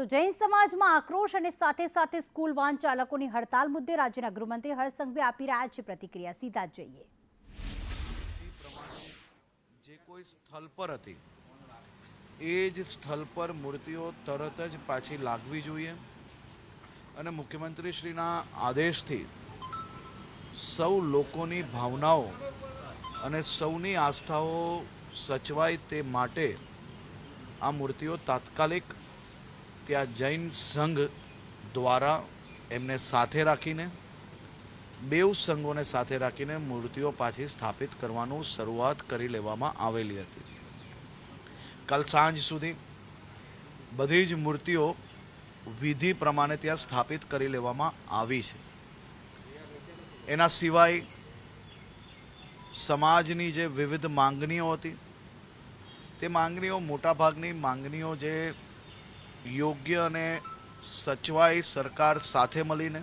તો જૈન સમાજમાં આક્રોશ અને સાથે સાથે સ્કૂલ વાહન ચાલકોની હડતાલ મુદ્દે રાજ્યના ગૃહમંત્રી હર્ષ આપી રહ્યા છે પ્રતિક્રિયા. સીધા જોઈએ. જે કોઈ સ્થળ પર હતી, એ જ સ્થળ પર મૂર્તિઓ તરત જ પાછી લાગવી જોઈએ. અને મુખ્યમંત્રીશ્રીના આદેશથી સૌ લોકોની ભાવનાઓ અને સૌની આસ્થાઓ સચવાય તે માટે આ મૂર્તિઓ તાત્કાલિક ત્યાં જૈન સંઘ દ્વારા એમને સાથે રાખીને, બેઉ સંઘોને સાથે રાખીને મૂર્તિઓ પાછી સ્થાપિત કરવાનું શરૂઆત કરી લેવામાં આવેલી હતી. કાલ સાંજ સુધી બધી જ મૂર્તિઓ વિધિ પ્રમાણે ત્યાં સ્થાપિત કરી લેવામાં આવી છે. એના સિવાય સમાજની જે વિવિધ માંગણીઓ હતી, તે માંગણીઓ મોટાભાગની માંગણીઓ જે યોગ્ય અને સચવાઈ સરકાર સાથે મળીને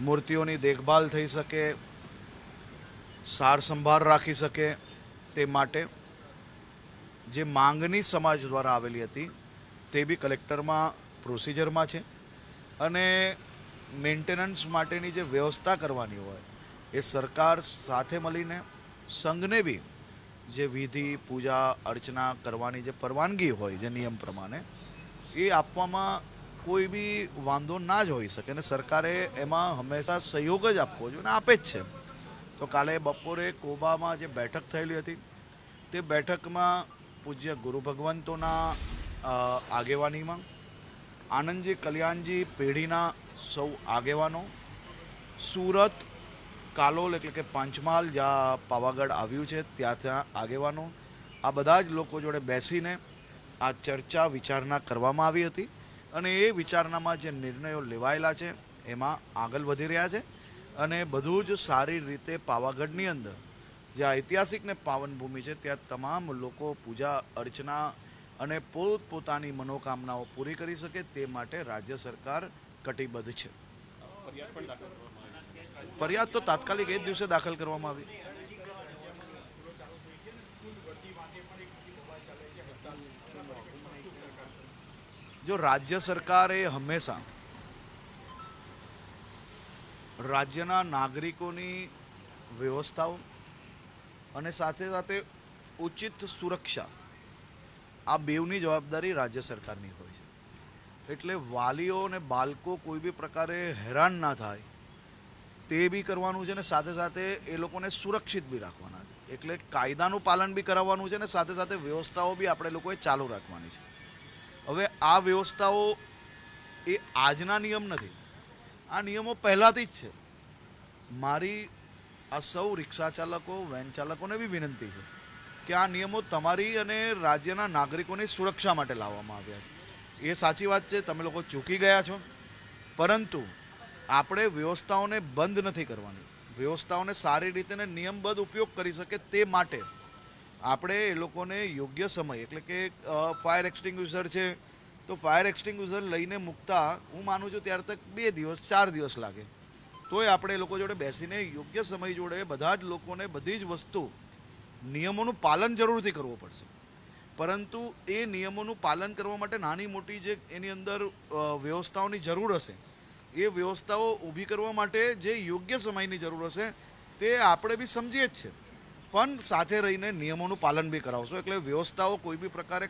મૂર્તિઓની દેખભાલ થઈ શકે, સાર સંભાળ રાખી શકે તે માટે જે માંગણી સમાજ દ્વારા આવેલી હતી તે બી કલેક્ટરમાં, પ્રોસિજરમાં છે. અને મેન્ટેનન્સ માટેની જે વ્યવસ્થા કરવાની હોય એ સરકાર સાથે મળીને સંઘને બી જે વિધિ, પૂજા, અર્ચના કરવાની જે પરવાનગી હોય જે નિયમ પ્રમાણે એ આપવામાં કોઈ બી વાંધો ના જ હોઈ શકે અને સરકારે એમાં હંમેશા સહયોગ જ આપવો જોઈએ અને આપે જ છે. તો કાલે બપોરે કોબામાં જે બેઠક થયેલી હતી, તે બેઠકમાં પૂજ્ય ગુરુ ભગવંતોના આગેવાનીમાં આનંદજી કલ્યાણજી પેઢીના સૌ આગેવાનો, સુરત કાલોલ એટલે કે પાંચમહાલ જ્યાં પાવાગઢ આવ્યું છે, ત્યાં ત્યાં આગેવાનો, આ બધા જ લોકો જોડે બેસીને આ ચર્ચા વિચારણા કરવામાં આવી હતી અને એ વિચારણામાં જે નિર્ણયો લેવાયેલા છે, એમાં આગળ વધી રહ્યા છે અને બધું જ સારી રીતે પાવાગઢની અંદર, જે ઐતિહાસિક ને પાવન છે, ત્યાં તમામ લોકો પૂજા અર્ચના અને પોતપોતાની મનોકામનાઓ પૂરી કરી શકે તે માટે રાજ્ય સરકાર કટિબદ્ધ છે. ફરિયાદ તો તાત્કાલિક એ જ દિવસે દાખલ કરવામાં આવી. જો રાજ્ય સરકારે હંમેશા રાજ્યના નાગરિકોની વ્યવસ્થાઓ અને સાથે સાથે ઉચિત સુરક્ષા, આ બેવની જવાબદારી રાજ્ય સરકારની હોય છે. એટલે વાલીઓ અને બાળકો કોઈ બી પ્રકારે હેરાન ના થાય, તે બી કરવાનું છે ને સાથે સાથે એ લોકોને સુરક્ષિત બી રાખવાના છે. એટલે કાયદાનું પાલન બી કરાવવાનું છે ને સાથે સાથે વ્યવસ્થાઓ બી આપણે લોકોએ ચાલુ રાખવાની છે. હવે આ વ્યવસ્થાઓ એ આજના નિયમ નથી. આ નિયમો પહેલાંથી જ છે. મારી આ સૌ રિક્ષા ચાલકો, વેન ચાલકોને બી વિનંતી છે કે આ નિયમો તમારી અને રાજ્યના નાગરિકોની સુરક્ષા માટે લાવવામાં આવ્યા છે. એ સાચી વાત છે, તમે લોકો ચૂકી ગયા છો. પરંતુ આપણે વ્યવસ્થાઓને બંધ નથી કરવાની. વ્યવસ્થાઓને સારી રીતે નિયમબદ્ધ ઉપયોગ કરી શકે તે માટે આપણે એ લોકોને યોગ્ય સમય, એટલે કે ફાયર એક્સટિંગ્યુઝર છે, તો ફાયર એક્સટિંગ્યુઝર લઈને મૂકતા હું માનું છું ત્યાર તક બે દિવસ, ચાર દિવસ લાગે. તોય આપણે એ લોકો જોડે બેસીને યોગ્ય સમય જોડે બધા જ લોકોને બધી જ વસ્તુ, નિયમોનું પાલન જરૂરથી કરવું પડશે. પરંતુ એ નિયમોનું પાલન કરવા માટે નાની મોટી જે એની અંદર વ્યવસ્થાઓની જરૂર હશે, એ વ્યવસ્થાઓ ઊભી કરવા માટે જે યોગ્ય સમયની જરૂર હશે, તે આપણે બી સમજીએ જ છે પણ સાથે રહીને નિયમોનું પાલન બી કરાવશો. એટલે વ્યવસ્થાઓ કોઈ બી પ્રકારે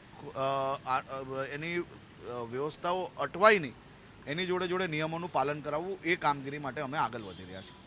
એની વ્યવસ્થાઓ અટવાય નહીં. એની જોડે જોડે નિયમોનું પાલન કરાવવું એ કામગીરી માટે અમે આગળ વધી રહ્યા છીએ.